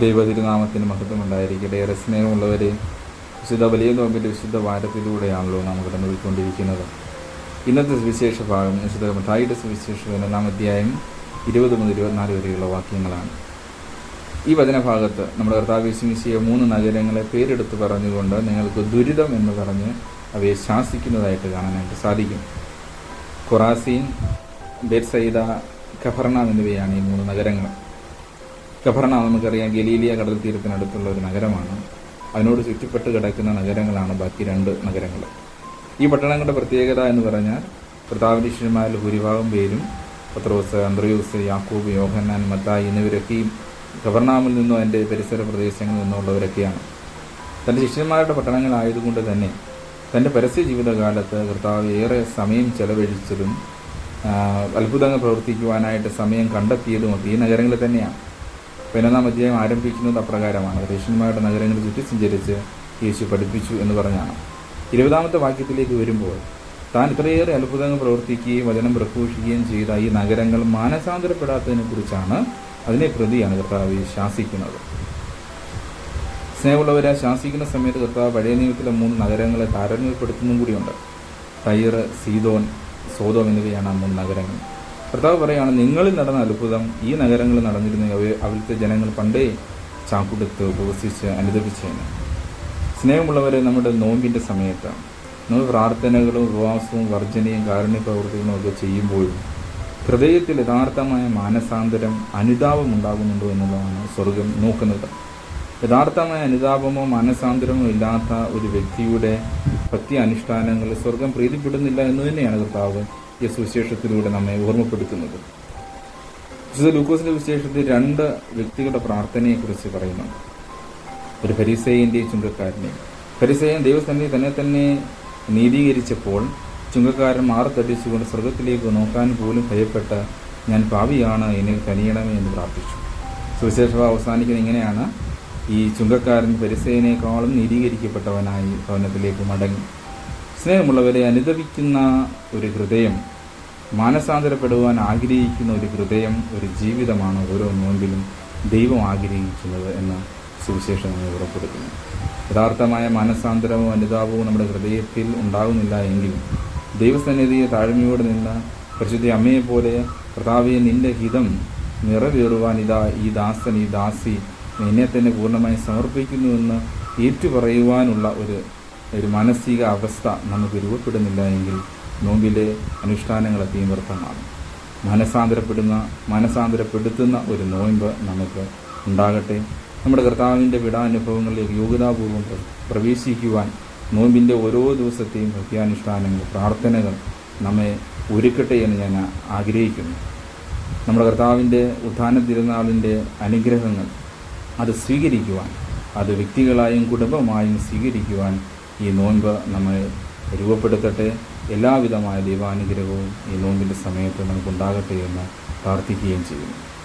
ദൈവതിരുനാമത്തിന് മഹത്വം ഉണ്ടായിരിക്കട്ടെ ഏറെ സ്നേഹമുള്ളവരെ വിശുദ്ധ വലിയ നോമ്പിന്റെ വിശുദ്ധ വാരത്തിലൂടെയാണല്ലോ നാം ഇവിടെ നോക്കിക്കൊണ്ടിരിക്കുന്നത് ഇന്നത്തെ സുവിശേഷ ഭാഗം വിശുദ്ധ മഠായിയുടെ സുവിശേഷം ഒന്നാം അധ്യായം ഇരുപത് മുതൽ ഇരുപത്തിനാല് വരെയുള്ള വാക്യങ്ങളാണ്. ഈ വചനഭാഗത്ത് നമ്മുടെ കർത്താവിശ്വസിയ മൂന്ന് നഗരങ്ങളെ പേരെടുത്ത് പറഞ്ഞുകൊണ്ട് നിങ്ങൾക്ക് ദുരിതം എന്ന് പറഞ്ഞ് അവയെ ശാസിക്കുന്നതായിട്ട് കാണാനായിട്ട് സാധിക്കും. ഖൊറാസീൻ ബെർസൈദ ഖഫർണ എന്നിവയാണ് ഈ മൂന്ന് നഗരങ്ങൾ. കഫർണാം നമുക്കറിയാം ഗലീലിയ കടൽ തീരത്തിനടുത്തുള്ള ഒരു നഗരമാണ്. അതിനോട് ചുറ്റപ്പെട്ട് കിടക്കുന്ന നഗരങ്ങളാണ് ബാക്കി രണ്ട് നഗരങ്ങൾ. ഈ പട്ടണങ്ങളുടെ പ്രത്യേകത എന്ന് പറഞ്ഞാൽ പ്രതാപനിഷ്യന്മാരിൽ ഭൂരിഭാഗം പേരും പത്രോസ് അന്ത്രയൂസ് യാക്കൂബ് യോഹന്നാൻ മത്തായി എന്നിവരൊക്കെയും ഗവർണാമിൽ നിന്നോ അതിന്റെ പരിസര പ്രദേശങ്ങളിൽ നിന്നുള്ളവരൊക്കെയാണ് തന്റെ ശിഷ്യന്മാരുടെ പട്ടണങ്ങളായതുകൊണ്ട് തന്നെ തന്റെ പരസ്യ ജീവിതകാലത്ത് കർത്താവ് ഏറെ സമയം ചെലവഴിച്ചതും അത്ഭുതങ്ങൾ പ്രവർത്തിക്കുവാനായിട്ട് സമയം കണ്ടെത്തിയതുമൊക്കെ ഈ നഗരങ്ങളിൽ തന്നെയാണ്. പതിനൊന്നാം അധ്യായം ആരംഭിക്കുന്നത് അപ്രകാരമാണ്. ശിഷ്യന്മാരുടെ നഗരങ്ങളിൽ ചുറ്റി സഞ്ചരിച്ച് യേശു പഠിപ്പിച്ചു എന്ന് പറഞ്ഞാണ്. ഇരുപതാമത്തെ വാക്യത്തിലേക്ക് വരുമ്പോൾ താൻ ഇത്രയേറെ അത്ഭുതങ്ങൾ പ്രവർത്തിക്കുകയും വചനം പ്രഘോഷിക്കുകയും ചെയ്ത ഈ നഗരങ്ങൾ മാനസാന്തരപ്പെടാത്തതിനെ കുറിച്ചാണ് അതിനെ പ്രതിയാണ് കർത്താവ് ശാസിക്കുന്നത്. സ്നേഹമുള്ളവരെ ശാസിക്കുന്ന സമയത്ത് കർത്താവ് പഴയ നിയമത്തിലെ മൂന്ന് നഗരങ്ങളെ താരതമ്യപ്പെടുത്തുന്നതും കൂടിയുണ്ട്. തൈറ് സീതോൻ സോതോം എന്നിവയാണ് ആ മൂന്ന് നഗരങ്ങൾ. കർത്താവ് പറയുകയാണ് നിങ്ങളിൽ നടന്ന അത്ഭുതം ഈ നഗരങ്ങളിൽ നടന്നിരുന്ന അവ- അവിടുത്തെ ജനങ്ങൾ പണ്ടേ ചാക്കുടുത്ത് ഉപവസിച്ച് അനുദപിച്ചേനെ. സ്നേഹമുള്ളവരെ നമ്മുടെ നോമ്പിന്റെ സമയത്ത് നമ്മൾ പ്രാർത്ഥനകളും ഉപവാസവും വർജനയും കാരുണ്യ പ്രവൃത്തികളും ഒക്കെ ചെയ്യുമ്പോഴും ഹൃദയത്തിൽ യഥാർത്ഥമായ മാനസാന്തരം അനുതാപം ഉണ്ടാകുന്നുണ്ടോ എന്നുള്ളതാണ് സ്വർഗം നോക്കുന്നത്. യഥാർത്ഥമായ അനുതാപമോ മാനസാന്തരമോ ഇല്ലാത്ത ഒരു വ്യക്തിയുടെ ഭക്തി അനുഷ്ഠാനങ്ങൾ സ്വർഗം പ്രീതിപ്പെടുന്നില്ല എന്ന് തന്നെയാണ് കർത്താവ് ഈ സുവിശേഷത്തിലൂടെ നമ്മെ ഓർമ്മപ്പെടുത്തുന്നത്. വിശുദ്ധ ലൂക്കോസിന്റെ വിശേഷത്തിൽ രണ്ട് വ്യക്തികളുടെ പ്രാർത്ഥനയെക്കുറിച്ച് പറയുന്നുണ്ട് ഒരു ഫരിസേയന്റെയും ചുങ്കക്കാരനെയും. ഫരിസേയൻ ദൈവസന്നിധി തന്നെ തന്നെ നീതീകരിച്ചപ്പോൾ ചുങ്കക്കാരൻ മാറത്തടിച്ചുകൊണ്ട് സ്വർഗത്തിലേക്ക് നോക്കാൻ പോലും ഭയപ്പെട്ട ഞാൻ പാവിയാണ് എന്നിൽ കനിയണമേ എന്ന് പ്രാർത്ഥിച്ചു. സുവിശേഷ അവസാനിക്കുന്നത് ഇങ്ങനെയാണ്. ഈ ചുങ്കക്കാരൻ ഫരിസേനേക്കാളും നീതീകരിക്കപ്പെട്ടവനായി ഭവനത്തിലേക്ക് മടങ്ങി. സ്നേഹമുള്ളവരെ അനുദപിക്കുന്ന ഒരു ഹൃദയം മാനസാന്തരപ്പെടുവാൻ ആഗ്രഹിക്കുന്ന ഒരു ഹൃദയം ഒരു ജീവിതമാണ് ഓരോ നോമ്പിലും ദൈവം ആഗ്രഹിക്കുന്നത് എന്ന് സുവിശേഷം നമ്മൾ ഉറപ്പെടുത്തുന്നു. യഥാർത്ഥമായ മാനസാന്തരമോ അനുതാപവും നമ്മുടെ ഹൃദയത്തിൽ ഉണ്ടാകുന്നില്ല എങ്കിൽ ദൈവസന്നിധിയെ താഴ്മയോടെ നിന്ന് പരിശുദ്ധ അമ്മയെപ്പോലെ പ്രതാപിയെ നിന്റെ ഹിതം നിറവേറുവാൻ ഇതാ ഈ ദാസൻ ഈ ദാസി എന്നെ തന്നെ പൂർണമായി സമർപ്പിക്കുന്നുവെന്ന് ഏറ്റുപറയുവാനുള്ള ഒരു ഒരു മാനസിക അവസ്ഥ നമുക്ക് രൂപപ്പെടുന്നില്ല എങ്കിൽ നോമ്പിലെ അനുഷ്ഠാനങ്ങളൊക്കെ വ്യർത്ഥമാണ് മനസാന്തരപ്പെടുന്ന മനസാന്തരപ്പെടുത്തുന്ന ഒരു നോയമ്പ് നമുക്ക് ഉണ്ടാകട്ടെ. നമ്മുടെ കർത്താവിന്റെ വിടാനുഭവങ്ങളിൽ യോഗ്യതാപൂർവം പ്ര- പ്രവേശിക്കുവാൻ നോമ്പിന്റെ ഓരോ ദിവസത്തെയും ഭക്ത്യാനുഷ്ഠാനങ്ങൾ പ്രാർത്ഥനകൾ നമ്മെ ഒരുക്കട്ടെ എന്ന് ഞാൻ ആഗ്രഹിക്കുന്നു. നമ്മുടെ കർത്താവിന്റെ ഉത്ഥാന തിരുനാളിന്റെ അനുഗ്രഹങ്ങൾ അത് സ്വീകരിക്കുവാൻ അത് വ്യക്തികളായും കുടുംബമായും സ്വീകരിക്കുവാൻ ഈ നോൻപ് നമ്മെ രൂപപ്പെടുത്തട്ടെ. എല്ലാവിധമായ ദൈവാനുഗ്രഹവും ഈ നോമ്പിന്റെ സമയത്ത് നമുക്കുണ്ടാകട്ടെ എന്ന് പ്രാർത്ഥിക്കുകയും ചെയ്യുന്നു.